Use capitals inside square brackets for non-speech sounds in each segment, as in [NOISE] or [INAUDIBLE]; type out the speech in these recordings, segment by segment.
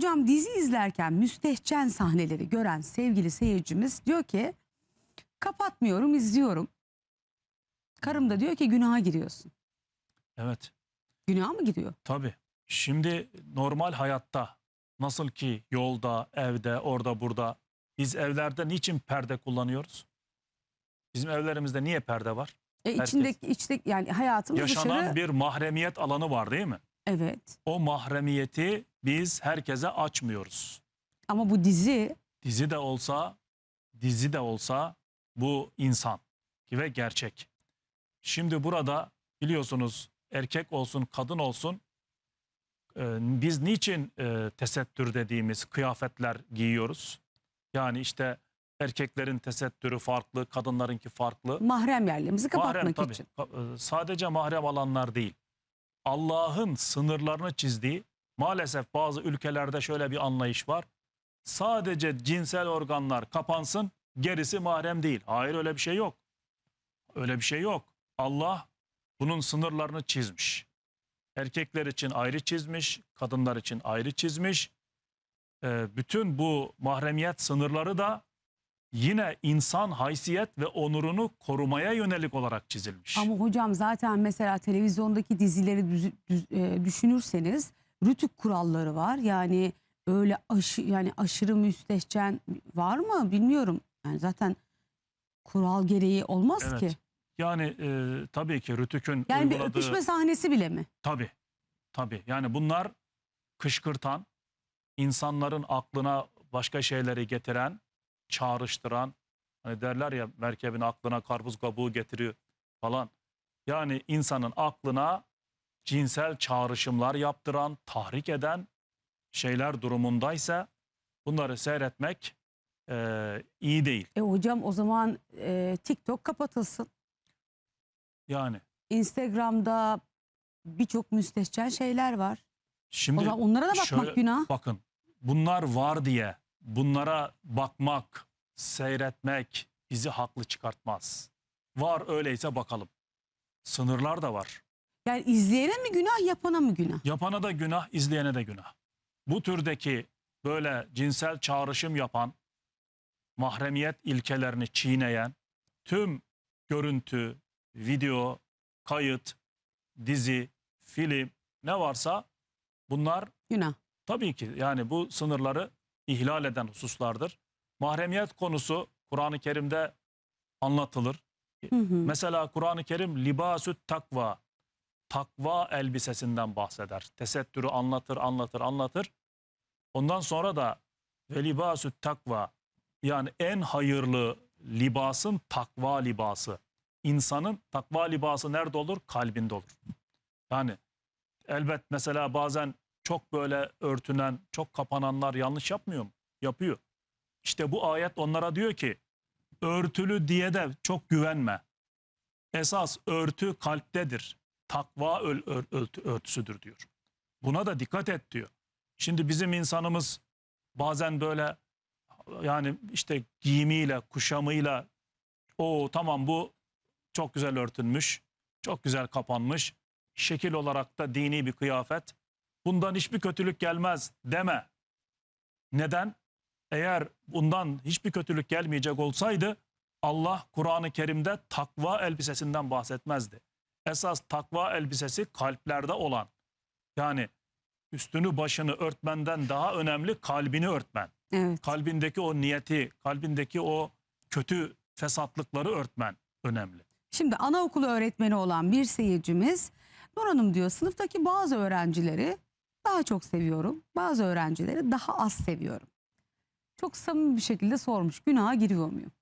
Hocam dizi izlerken müstehcen sahneleri gören sevgili seyircimiz diyor ki kapatmıyorum izliyorum. Karım da diyor ki günaha giriyorsun. Evet. Günaha mı giriyor? Tabii. Şimdi normal hayatta nasıl ki yolda, evde, orada, burada biz evlerde niçin perde kullanıyoruz? Bizim evlerimizde niye perde var? E Herkes. içindeki içte yani hayatımız Yaşanan dışarı bir mahremiyet alanı var değil mi? Evet. O mahremiyeti biz herkese açmıyoruz. Ama bu dizi Dizi de olsa, dizi de olsa bu insan ve gerçek. Şimdi burada biliyorsunuz erkek olsun, kadın olsun e, biz niçin e, tesettür dediğimiz kıyafetler giyiyoruz? Yani işte erkeklerin tesettürü farklı, kadınlarınki farklı. mahrem yerlerimizi kapatmak Mahrem tabii. için. Ka- e, Sadece mahrem alanlar değil. Allah'ın sınırlarını çizdiği maalesef bazı ülkelerde şöyle bir anlayış var. Sadece cinsel organlar kapansın gerisi mahrem değil. Hayır öyle bir şey yok. Öyle bir şey yok. Allah bunun sınırlarını çizmiş. Erkekler için ayrı çizmiş, kadınlar için ayrı çizmiş. Ee, bütün bu mahremiyet sınırları da yine insan haysiyet ve onurunu korumaya yönelik olarak çizilmiş. Ama hocam zaten mesela televizyondaki dizileri düz- düz- e, düşünürseniz rütük kuralları var. Yani öyle aşı yani aşırı müstehcen var mı bilmiyorum. Yani zaten kural gereği olmaz Evet. ki. Yani e, tabii ki Rütük'ün Yani bir uyguladığı... öpüşme sahnesi bile mi? Tabii, tabii. Yani bunlar kışkırtan, insanların aklına başka şeyleri getiren, çağrıştıran, hani derler ya merkebin aklına karpuz kabuğu getiriyor falan. Yani insanın aklına cinsel çağrışımlar yaptıran, tahrik eden şeyler durumundaysa bunları seyretmek eee, iyi değil. E hocam o zaman e, TikTok kapatılsın. Yani Instagram'da birçok müstehcen şeyler var. O şimdi zaman onlara da bakmak şöyle- günah. Bakın bunlar var diye bunlara bakmak, seyretmek bizi haklı çıkartmaz. Var öyleyse bakalım. Sınırlar da var. Yani izleyene mi günah yapana mı günah? Yapana da günah, izleyene de günah. Bu türdeki böyle cinsel çağrışım yapan, mahremiyet ilkelerini çiğneyen tüm görüntü, video, kayıt, dizi, film ne varsa bunlar Günah. Tabii ki yani bu sınırları ihlal eden hususlardır. Mahremiyet konusu Kur'an-ı Kerim'de anlatılır. Hı hı. Mesela Kur'an-ı Kerim libasüt takva, takva elbisesinden bahseder. Tesettürü anlatır, anlatır, anlatır. Ondan sonra da ve libasüt takva yani en hayırlı libasın takva libası. İnsanın takva libası nerede olur? Kalbinde olur. Yani elbet mesela bazen çok böyle örtünen, çok kapananlar yanlış yapmıyor mu? Yapıyor. İşte bu ayet onlara diyor ki örtülü diye de çok güvenme. Esas örtü kalptedir. Takva öl, ör- örtü, örtüsüdür diyor. Buna da dikkat et diyor. Şimdi bizim insanımız bazen böyle yani işte giyimiyle, kuşamıyla o tamam bu çok güzel örtünmüş, çok güzel kapanmış. Şekil olarak da dini bir kıyafet. Bundan hiçbir kötülük gelmez deme. Neden? Eğer bundan hiçbir kötülük gelmeyecek olsaydı Allah Kur'an-ı Kerim'de takva elbisesinden bahsetmezdi. Esas takva elbisesi kalplerde olan. Yani üstünü başını örtmenden daha önemli kalbini örtmen. Evet. Kalbindeki o niyeti, kalbindeki o kötü fesatlıkları örtmen önemli. Şimdi anaokulu öğretmeni olan bir seyircimiz Nur Hanım diyor sınıftaki bazı öğrencileri daha çok seviyorum. Bazı öğrencileri daha az seviyorum. Çok samimi bir şekilde sormuş. Günaha giriyor muyum?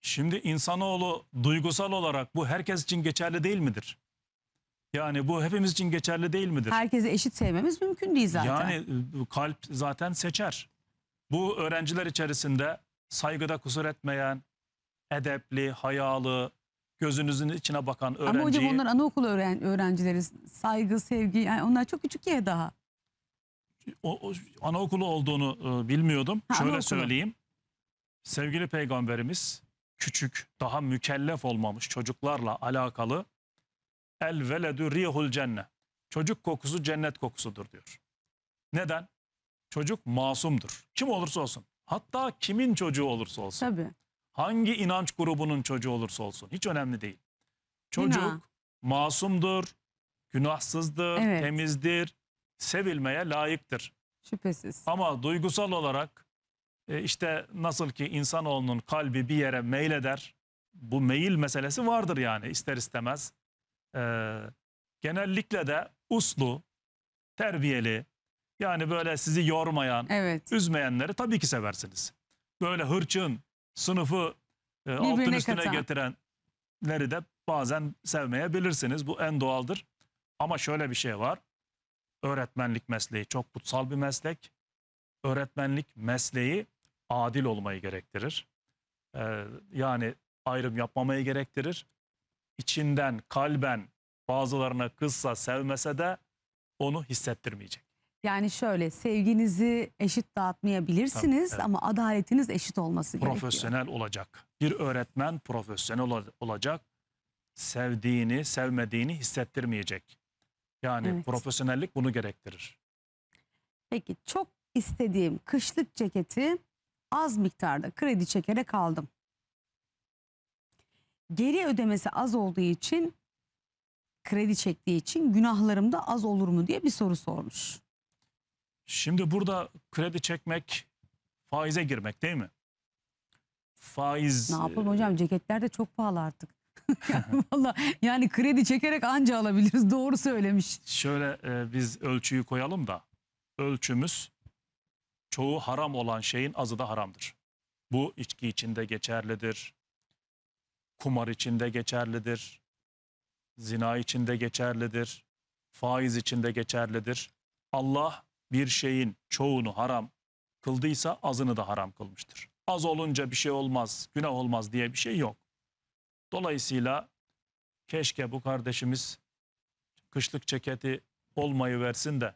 Şimdi insanoğlu duygusal olarak bu herkes için geçerli değil midir? Yani bu hepimiz için geçerli değil midir? Herkese eşit sevmemiz mümkün değil zaten. Yani e, kalp zaten seçer. Bu öğrenciler içerisinde saygıda kusur etmeyen, edepli, hayalı, gözünüzün içine bakan Ama hocam öğrenciyi... onlar anaokulu öğren öğrencileri saygı, sevgi yani onlar çok küçük ya daha. O, o anaokulu olduğunu e, bilmiyordum. Ha, Şöyle anaokulu. söyleyeyim. Sevgili peygamberimiz küçük, daha mükellef olmamış çocuklarla alakalı el veledü rihul cenne. Çocuk kokusu cennet kokusudur diyor. Neden? Çocuk masumdur. Kim olursa olsun. Hatta kimin çocuğu olursa olsun. Tabii. Hangi inanç grubunun çocuğu olursa olsun. Hiç önemli değil. Çocuk Günah. masumdur, günahsızdır, Evet. temizdir, sevilmeye layıktır. Şüphesiz. Ama duygusal olarak e, işte nasıl ki insanoğlunun kalbi bir yere meyleder. Bu meyil meselesi vardır yani ister istemez. Ee, genellikle de uslu, terbiyeli yani böyle sizi yormayan, Evet. üzmeyenleri tabii ki seversiniz. Böyle hırçın, sınıfı e, altın üstüne katan. getirenleri de bazen sevmeyebilirsiniz. Bu en doğaldır. Ama şöyle bir şey var. Öğretmenlik mesleği çok kutsal bir meslek. Öğretmenlik mesleği adil olmayı gerektirir. Ee, yani ayrım yapmamayı gerektirir. İçinden, kalben bazılarına kızsa, sevmese de onu hissettirmeyecek. Yani şöyle sevginizi eşit dağıtmayabilirsiniz Tabii, evet. ama adaletiniz eşit olması gerekiyor. profesyonel olacak. Bir öğretmen profesyonel ola- olacak. Sevdiğini, sevmediğini hissettirmeyecek. Yani Evet. profesyonellik bunu gerektirir. Peki çok istediğim kışlık ceketi az miktarda kredi çekerek aldım. Geri ödemesi az olduğu için kredi çektiği için günahlarım da az olur mu diye bir soru sormuş. Şimdi burada kredi çekmek faize girmek değil mi? Faiz Ne yapalım hocam ceketler de çok pahalı artık. [LAUGHS] yani valla yani kredi çekerek anca alabiliriz doğru söylemiş. Şöyle e, biz ölçüyü koyalım da ölçümüz çoğu haram olan şeyin azı da haramdır. Bu içki içinde geçerlidir. Kumar içinde geçerlidir. Zina içinde geçerlidir. Faiz içinde geçerlidir. Allah bir şeyin çoğunu haram kıldıysa azını da haram kılmıştır. Az olunca bir şey olmaz, günah olmaz diye bir şey yok. Dolayısıyla keşke bu kardeşimiz kışlık ceketi olmayı versin de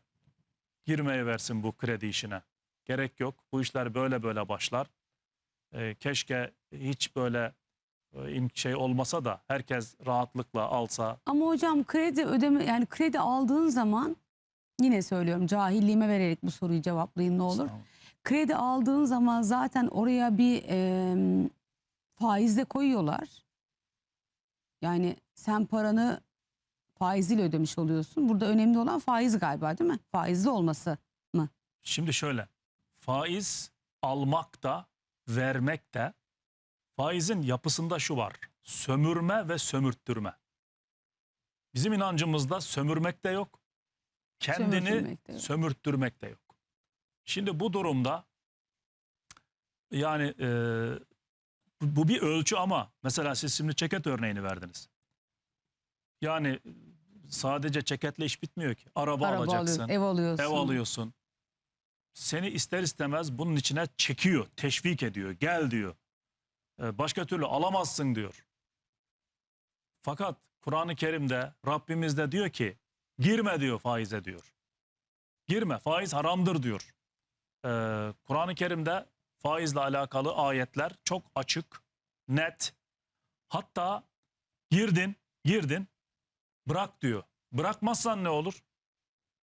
girmeyi versin bu kredi işine. Gerek yok. Bu işler böyle böyle başlar. Ee, keşke hiç böyle e, şey olmasa da herkes rahatlıkla alsa. Ama hocam kredi ödeme yani kredi aldığın zaman yine söylüyorum cahilliğime vererek bu soruyu cevaplayayım ne olur. Kredi aldığın zaman zaten oraya bir e, faizle koyuyorlar. Yani sen paranı faiziyle ödemiş oluyorsun. Burada önemli olan faiz galiba değil mi? Faizli olması. Şimdi şöyle faiz almak da vermek de faizin yapısında şu var. Sömürme ve sömürttürme. Bizim inancımızda sömürmek de yok. Kendini de yok. sömürttürmek de yok. Şimdi bu durumda yani e, bu bu bir ölçü ama mesela siz şimdi ceket örneğini verdiniz. Yani sadece ceketle iş bitmiyor ki. Araba, Araba alacaksın alıyorsun, ev alıyorsun. ev alıyorsun. Seni ister istemez bunun içine çekiyor, teşvik ediyor. Gel diyor. Ee, Başka türlü alamazsın diyor. Fakat Kur'an-ı Kerim'de Rabbimiz de diyor ki girme diyor faize diyor. Girme faiz haramdır diyor. Ee, Kur'an-ı Kerim'de faizle alakalı ayetler çok açık, net. Hatta girdin, girdin bırak diyor. Bırakmazsan ne olur?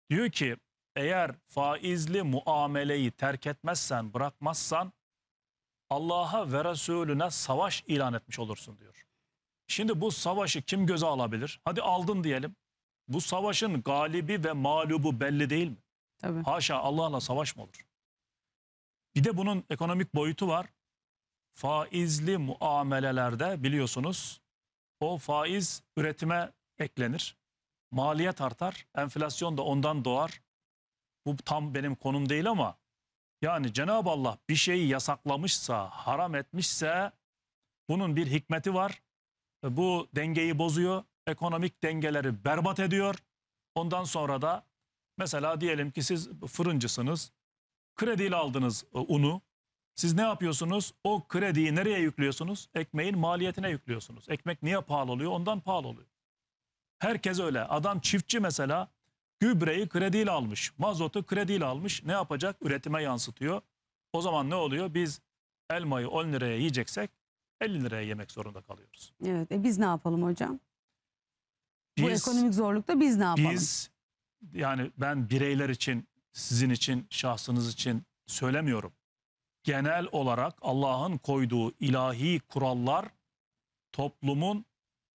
Diyor ki eğer faizli muameleyi terk etmezsen, bırakmazsan Allah'a ve Resulüne savaş ilan etmiş olursun diyor. Şimdi bu savaşı kim göze alabilir? Hadi aldın diyelim. Bu savaşın galibi ve mağlubu belli değil mi? Tabii. Haşa Allah'la savaş mı olur? Bir de bunun ekonomik boyutu var. Faizli muamelelerde biliyorsunuz o faiz üretime eklenir. Maliyet artar, enflasyon da ondan doğar. Bu tam benim konum değil ama yani Cenab-ı Allah bir şeyi yasaklamışsa, haram etmişse bunun bir hikmeti var. Bu dengeyi bozuyor, ekonomik dengeleri berbat ediyor. Ondan sonra da mesela diyelim ki siz fırıncısınız, krediyle aldınız e, unu. Siz ne yapıyorsunuz? O krediyi nereye yüklüyorsunuz? Ekmeğin maliyetine yüklüyorsunuz. Ekmek niye pahalı oluyor? Ondan pahalı oluyor. Herkes öyle. Adam çiftçi mesela gübreyi krediyle almış. Mazotu krediyle almış. Ne yapacak? Üretime yansıtıyor. O zaman ne oluyor? Biz elmayı 10 liraya yiyeceksek 50 liraya yemek zorunda kalıyoruz. Evet. E biz ne yapalım hocam? Bu Biz, ekonomik zorlukta biz ne yapalım? biz yani ben bireyler için sizin için, şahsınız için söylemiyorum. Genel olarak Allah'ın koyduğu ilahi kurallar toplumun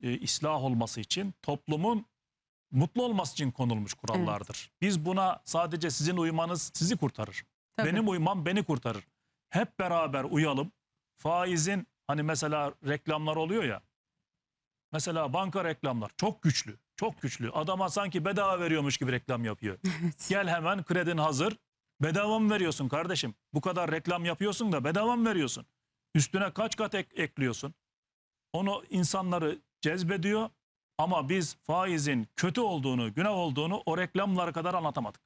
e, ıslah olması için, toplumun mutlu olması için konulmuş kurallardır. Biz buna sadece sizin uymanız sizi kurtarır. Tabii. Benim uymam beni kurtarır. Hep beraber uyalım. Faizin hani mesela reklamlar oluyor ya. Mesela banka reklamlar çok güçlü. Çok güçlü. Adama sanki bedava veriyormuş gibi reklam yapıyor. [LAUGHS] Evet. Gel hemen kredin hazır. Bedava mı veriyorsun kardeşim? Bu kadar reklam yapıyorsun da bedava mı veriyorsun? Üstüne kaç kat ek- ekliyorsun? Onu insanları cezbediyor ama biz faizin kötü olduğunu, günah olduğunu o reklamlara kadar anlatamadık.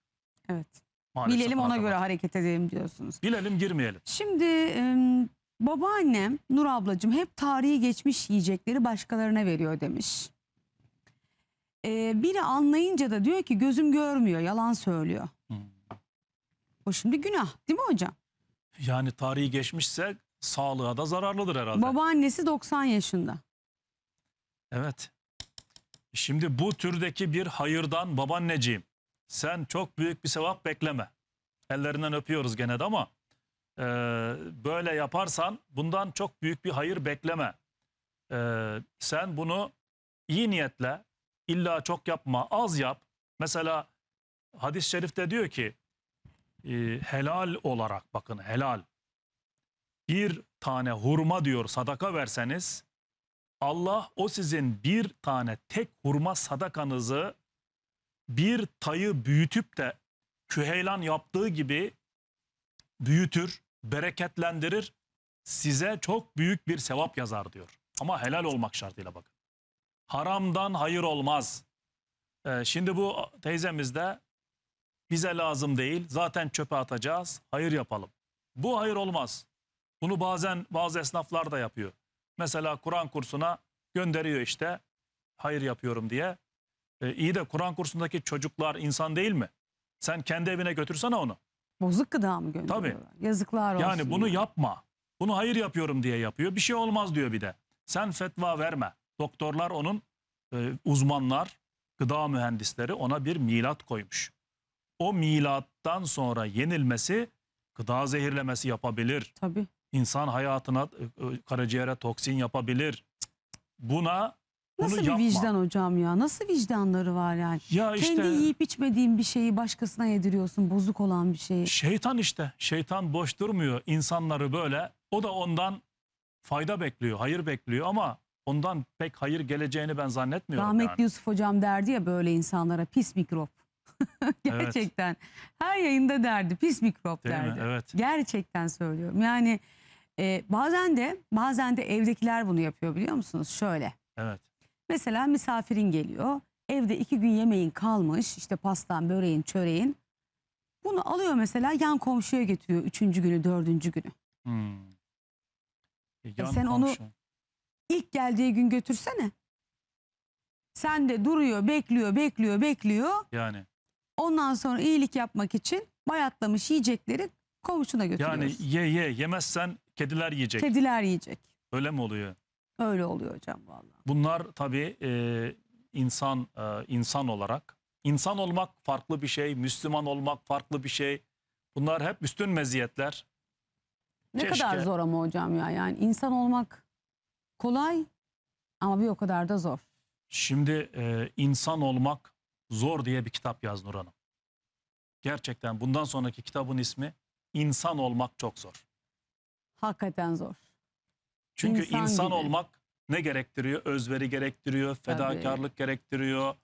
Evet. Maalesef Bilelim ona göre hareket edelim diyorsunuz. Bilelim girmeyelim. Şimdi em, babaannem Nur ablacığım hep tarihi geçmiş yiyecekleri başkalarına veriyor demiş. Ee, biri anlayınca da diyor ki gözüm görmüyor yalan söylüyor. Hmm. O şimdi günah değil mi hocam? Yani tarihi geçmişse sağlığa da zararlıdır herhalde. Babaannesi 90 yaşında. Evet. Şimdi bu türdeki bir hayırdan babaanneciğim sen çok büyük bir sevap bekleme. Ellerinden öpüyoruz gene de ama e, böyle yaparsan bundan çok büyük bir hayır bekleme. E, sen bunu iyi niyetle illa çok yapma az yap. Mesela hadis-i şerifte diyor ki e, helal olarak bakın helal bir tane hurma diyor sadaka verseniz Allah o sizin bir tane tek hurma sadakanızı bir tayı büyütüp de küheylan yaptığı gibi büyütür, bereketlendirir. Size çok büyük bir sevap yazar diyor. Ama helal olmak şartıyla bakın. Haramdan hayır olmaz. Ee, şimdi bu teyzemiz de bize lazım değil. Zaten çöpe atacağız. Hayır yapalım. Bu hayır olmaz. Bunu bazen bazı esnaflar da yapıyor. Mesela Kur'an kursuna gönderiyor işte hayır yapıyorum diye. E, iyi de Kur'an kursundaki çocuklar insan değil mi? Sen kendi evine götürsene onu. Bozuk gıda mı gönderiyorlar? Yazıklar olsun. Yani bunu ya. yapma. Bunu hayır yapıyorum diye yapıyor. Bir şey olmaz diyor bir de. Sen fetva verme. Doktorlar onun e, uzmanlar, gıda mühendisleri ona bir milat koymuş. O milattan sonra yenilmesi gıda zehirlemesi yapabilir. Tabii. İnsan hayatına e, e, karaciğere toksin yapabilir. Buna bunu Nasıl bir yapma. vicdan hocam ya? Nasıl vicdanları var yani? Ya işte Kendi yiyip içmediğin bir şeyi başkasına yediriyorsun. Bozuk olan bir şeyi. şeytan işte. Şeytan boş durmuyor. İnsanları böyle o da ondan fayda bekliyor, hayır bekliyor ama ondan pek hayır geleceğini ben zannetmiyorum Rahmetli yani. Yusuf hocam derdi ya böyle insanlara pis mikrop. [LAUGHS] Gerçekten. Her yayında derdi pis mikrop Değil mi? derdi. Evet. Gerçekten söylüyorum. Yani e, bazen de bazen de evdekiler bunu yapıyor biliyor musunuz? Şöyle. Evet. Mesela misafirin geliyor. Evde iki gün yemeğin kalmış. işte pastan, böreğin, çöreğin. Bunu alıyor mesela yan komşuya getiriyor. Üçüncü günü, dördüncü günü. Hmm. E, yan sen onu- komşu. İlk geldiği gün götürsene. Sen de duruyor, bekliyor, bekliyor, bekliyor. yani Ondan sonra iyilik yapmak için bayatlamış yiyecekleri komşuna yani ye ye yemezsen kediler yiyecek. Kediler yiyecek. Öyle mi oluyor? Öyle oluyor hocam vallahi. Bunlar tabii e, insan e, insan olarak insan olmak farklı bir şey, Müslüman olmak farklı bir şey. Bunlar hep üstün meziyetler. Ne Keşke. kadar zor ama hocam ya. Yani insan olmak kolay ama bir o kadar da zor. Şimdi e, insan olmak zor diye bir kitap yaz Nur Hanım. Gerçekten bundan sonraki kitabın ismi İnsan olmak çok zor. Hakikaten zor. Çünkü İnsan insan, gibi. olmak ne gerektiriyor? Özveri gerektiriyor, fedakarlık gerektiriyor.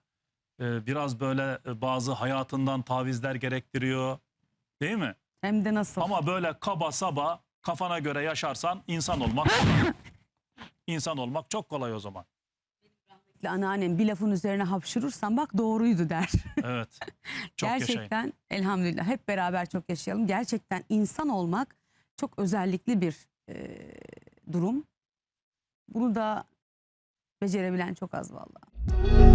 e, biraz böyle e, bazı hayatından tavizler gerektiriyor. Değil mi? Hem de nasıl? Ama böyle kaba saba kafana göre yaşarsan insan olmak. [LAUGHS] İnsan olmak çok kolay o zaman. Anneannem bir lafın üzerine hapşırırsan bak doğruydu der. Evet. [LAUGHS] Çok yaşayın. Gerçekten elhamdülillah hep beraber çok yaşayalım. Gerçekten insan olmak çok özellikli bir e, durum. Bunu da becerebilen çok az vallahi.